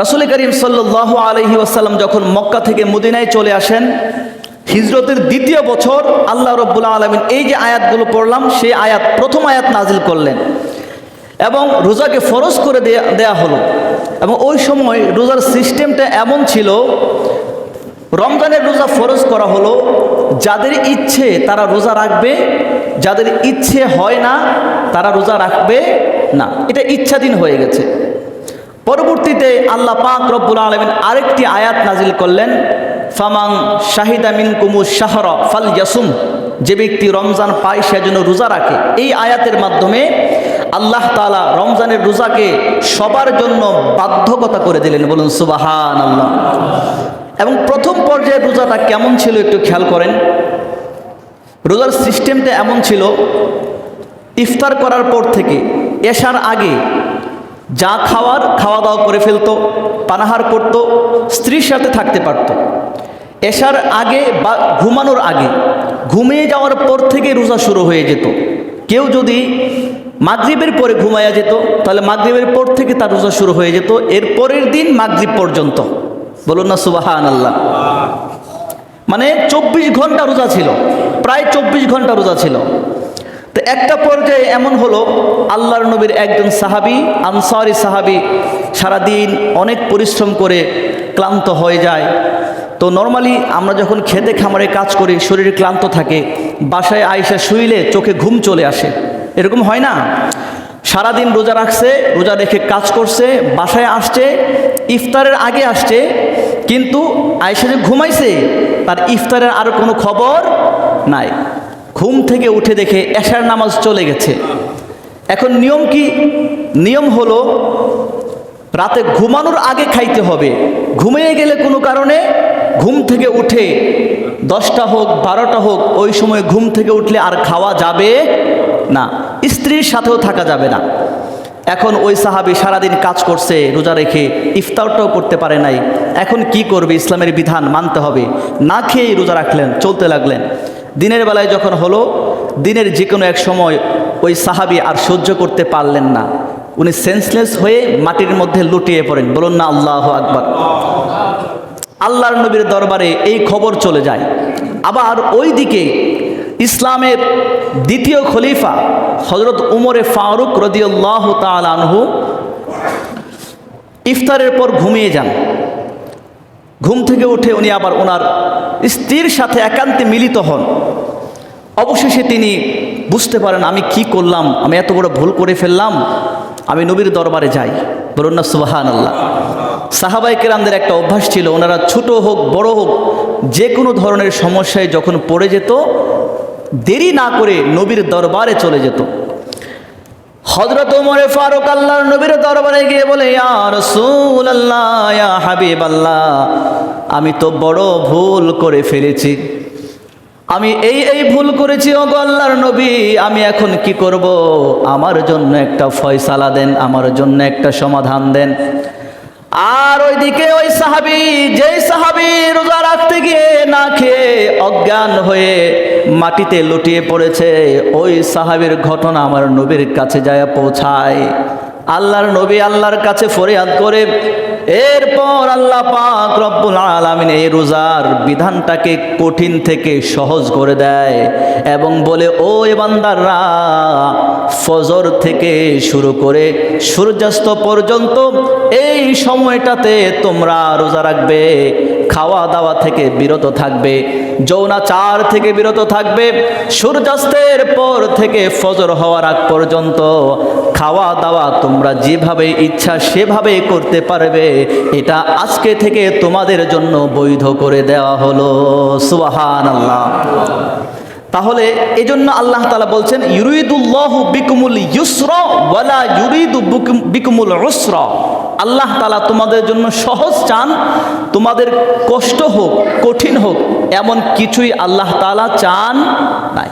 রাসুল করিম সাল্লাহ আলহি আসাল্লাম যখন মক্কা থেকে মদিনায় চলে আসেন, হিজরতের দ্বিতীয় বছর আল্লাহ রব্বুল্লা আলমিন এই যে আয়াতগুলো পড়লাম, সেই আয়াত প্রথম আয়াত নাজিল করলেন এবং রোজাকে ফরজ করে দেয়া হলো। এবং ওই সময় রোজার সিস্টেমটা এমন ছিল, রমজানের রোজা ফরজ করা হলো, যাদের ইচ্ছে তারা রোজা রাখবে, যাদের ইচ্ছে হয় না তারা রোজা রাখবে না। এটা ইচ্ছাধীন হয়ে গেছে। পরবর্তীতে আল্লাহ পাক রব্বুল আলমিন আরেকটি আয়াত নাজিল করলেন ফামাং শাহিদা মিন কুমু শাহর ফাল ইয়াসুম যে ব্যক্তি রমজান পায় সে যেন রোজা রাখে। এই আয়াতের মাধ্যমে আল্লাহ তালা রমজানের রোজাকে সবার জন্য বাধ্যকতা করে দিলেন। বলুন সুবাহান আল্লাহ এবং প্রথম পর্যায়ে রোজাটা কেমন ছিল একটু খেয়াল করেন। রোজার সিস্টেমটা এমন ছিল, ইফতার করার পর থেকে এশার আগে যা খাওয়ার খাওয়া দাওয়া করে ফেলতো, পানাহার করত, স্ত্রীর সাথে থাকতে পারত। এশার আগে বা ঘুমানোর আগে ঘুমিয়ে যাওয়ার পর থেকে রোজা শুরু হয়ে যেত। কেউ যদি মাগরিবের পরে ঘুমাইয়া যেত, তাহলে মাগরিবের পর থেকে তার রোজা শুরু হয়ে যেত। এর পরের দিন মাগরিব পর্যন্ত। বলুন না সুবাহান আল্লাহ মানে চব্বিশ ঘণ্টা রোজা ছিল, প্রায় চব্বিশ ঘণ্টা রোজা ছিল। তো একটা পর্যায়ে এমন হলো, আল্লাহর নবীর একজন সাহাবি, আনসারি সাহাবি সারাদিন অনেক পরিশ্রম করে ক্লান্ত হয়ে যায়। তো নর্মালি আমরা যখন খেতে খামারে কাজ করি, শরীর ক্লান্ত থাকে, বাসায় আইসা শুইলে চোখে ঘুম চলে আসে। এরকম হয় না? সারাদিন রোজা রাখছে, রোজা রেখে কাজ করছে, বাসায় আসছে, ইফতারের আগে আসছে, কিন্তু আয়সা যে ঘুমাইছে, তার ইফতারের আর কোনো খবর নাই। ঘুম থেকে উঠে দেখে এশার নামাজ চলে গেছে। এখন নিয়ম কি? নিয়ম হলো রাতে ঘুমানোর আগে খাইতে হবে। ঘুমিয়ে গেলে কোনো কারণে ঘুম থেকে উঠে দশটা হোক, বারোটা হোক, ওই সময় ঘুম থেকে উঠলে আর খাওয়া যাবে না। স্ত্রীর সাথেও থাকা যাবে না। এখন ওই সাহাবি সারাদিন কাজ করছে, রোজা রেখে ইফতারটাও করতে পারে নাই। এখন কি করবে? ইসলামের বিধান মানতে হবে। না খেয়েই রোজা রাখলেন, চলতে লাগলেন। দিনের বেলায় যখন হলো, দিনের যে কোনো এক সময় ওই সাহাবি আর সহ্য করতে পারলেন না। উনি সেন্সলেস হয়ে মাটির মধ্যে লুটিয়ে পড়েন। বলুন না আল্লাহ আকবর। আল্লাহর নবীর দরবারে এই খবর চলে যায়। আবার ওই দিকে ইসলামের দ্বিতীয় খলিফা হজরত উমরে ফারুক রদিউল্লাহ তালহু ইফতারের পর ঘুমিয়ে যান। ঘুম থেকে উঠে উনি আবার ওনার স্ত্রীর সাথে একান্তে মিলিত হন। অবশেষে তিনি বুঝতে পারেন, আমি কি করলাম, আমি এত বড় ভুল করে ফেললাম, আমি নবীর দরবারে যাই। বলুন না সুবাহান আল্লাহ সাহাবাই কেরামদের একটা অভ্যাস ছিল, ওনারা ছোট হোক, বড় হোক, যে কোনো ধরনের সমস্যায় যখন পড়ে যেত, দেরি না করে নবীর দরবারে চলে যেত। হজরত উমরে ফারুক আল্লাহর নবীর দরবারে গিয়ে বলে, ইয়া হাবিব আল্লাহ আমি তো বড় ভুল করে ফেলেছি। আমি এই এই ভুল করেছি ও গো আল্লাহর নবী। আমি এখন কি করব? আমার জন্য একটা ফয়সালা দেন, আমার জন্য একটা সমাধান দেন। আর ওইদিকে ওই সাহাবি, যেই সাহাবি রোজা রাখতে গিয়ে না খেয়ে অজ্ঞান হয়ে মাটিতে লুটিয়ে পড়েছে, ওই সাহাবির ঘটনা আমার নবীর কাছে যায় পৌঁছায়। আল্লাহর নবী আল্লাহর কাছে ফরিয়াদ করে এরপর আল্লাহ পাক রব্বুল আলামিন এই রোজার বিধানটাকে কঠিন থেকে সহজ করে দেয় এবং বলে, ও এবান্দাররা ফজর থেকে শুরু করে সূর্যাস্ত পর্যন্ত এই সময়টাতে তোমরা রোজা রাখবে। খাওয়া দাওয়া থেকে বিরত থাকবে যৌনাচার থেকে বিরত থাকবে, সূর্যাস্তের পর থেকে ফজর হওয়ার আগ পর্যন্ত খাওয়া দাওয়া তোমরা যেভাবে ইচ্ছা সেভাবে করতে পারবে, এটা আজকে থেকে তোমাদের জন্য বৈধ করে দেওয়া হলো সুবাহান আল্লাহ তাহলে এই জন্য আল্লাহ তালা বলছেন, ইউরিদুল্লাহ বিকুমুল ইউসর ওয়ালা ইউরিদু বুকুম- বিকুমুল উসর। আল্লাহ তালা তোমাদের জন্য সহজ চান, তোমাদের কষ্ট হোক, কঠিন হোক, এমন কিছুই আল্লাহ তালা চান না